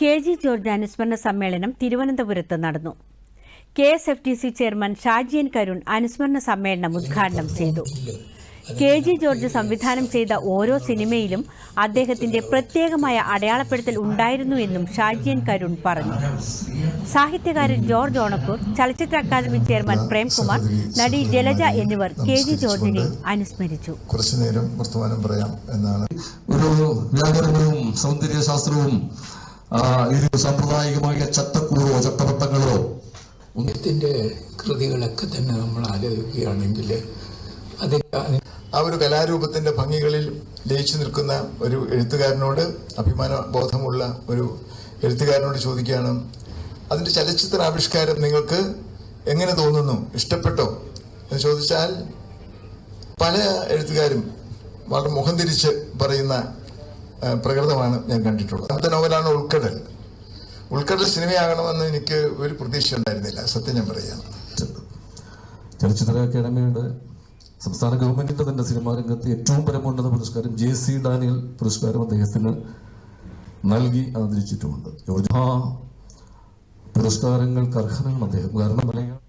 K G George അനുസ്മരണ സമ്മേളനം തിരുവനന്തപുരത്ത് നടന്നു. K S F T C chairman Shaji N Karun അനുസ്മരണ സമ്മേളനം ഉദ്ഘാടനം ചെയ്തു. കെ ജി ജോർജ് സംവിധാനം ചെയ്ത ഓരോ സിനിമയിലും അദ്ദേഹത്തിന്റെ പ്രത്യേകമായ അടയാളപ്പെടുത്തൽ ഉണ്ടായിരുന്നു എന്നും ഷാജിയൻ കരുൺ പറഞ്ഞു. സാഹിത്യകാരൻ ജോർജ് ഓണക്കൂർ ചലച്ചിത്ര അക്കാദമി ചെയർമാൻ പ്രേംകുമാർ നടി ജലജ എന്നിവർ കെ ജി ജോർജിനെ അനുസ്മരിച്ചു. കുറച്ചു നേരം വർത്തമാനം പറയാം എന്നാണ്. ഒരു വ്യാകരണവും സൗന്ദര്യശാസ്ത്രവും ആ, ഒരു സാമ്പ്രദായികമായ ചത്തക്കൂടോ ചട്ടവട്ടങ്ങളോ ഒന്നും അദ്ദേഹത്തിന്റെ കൃതികളൊക്കെ തന്നെ നമ്മൾ ആലോചിക്കുകയാണെങ്കിൽ അത് ആ ഒരു കലാരൂപത്തിന്റെ ഭംഗികളിൽ ലയിച്ചു നിൽക്കുന്ന ഒരു എഴുത്തുകാരനോട് അഭിമാന ബോധമുള്ള ഒരു എഴുത്തുകാരനോട് ചോദിക്കുകയാണ് അതിന്റെ ചലച്ചിത്ര ആവിഷ്കാരം നിങ്ങൾക്ക് എങ്ങനെ തോന്നുന്നു? ഇഷ്ടപ്പെട്ടോ? എന്ന് ചോദിച്ചാൽ പല എഴുത്തുകാരും വളരെ മുഖം തിരിച്ച് പറയുന്ന പ്രകൃതമാണ് ഞാൻ കണ്ടിട്ടുള്ളത്. അടുത്ത നോവലാണ് ഉൾക്കടൽ. ഉൾക്കടൽ സിനിമയാകണമെന്ന് എനിക്ക് ഒരു പ്രതീക്ഷ ഉണ്ടായിരുന്നില്ല. സത്യം ഞാൻ പറയുകയാണ്. ചലച്ചിത്ര അക്കാദമിയുടെ സംസ്ഥാന ഗവൺമെന്റിന്റെ തന്നെ സിനിമാ രംഗത്ത് ഏറ്റവും പരമോന്നത പുരസ്കാരം ജെ സി ഡാനിയൽ പുരസ്കാരം അദ്ദേഹത്തിന് നൽകി ആദരിച്ചിട്ടുമുണ്ട്. ആ പുരസ്കാരങ്ങൾക്ക് അർഹനാണ് അദ്ദേഹം. കാരണം മലയാളം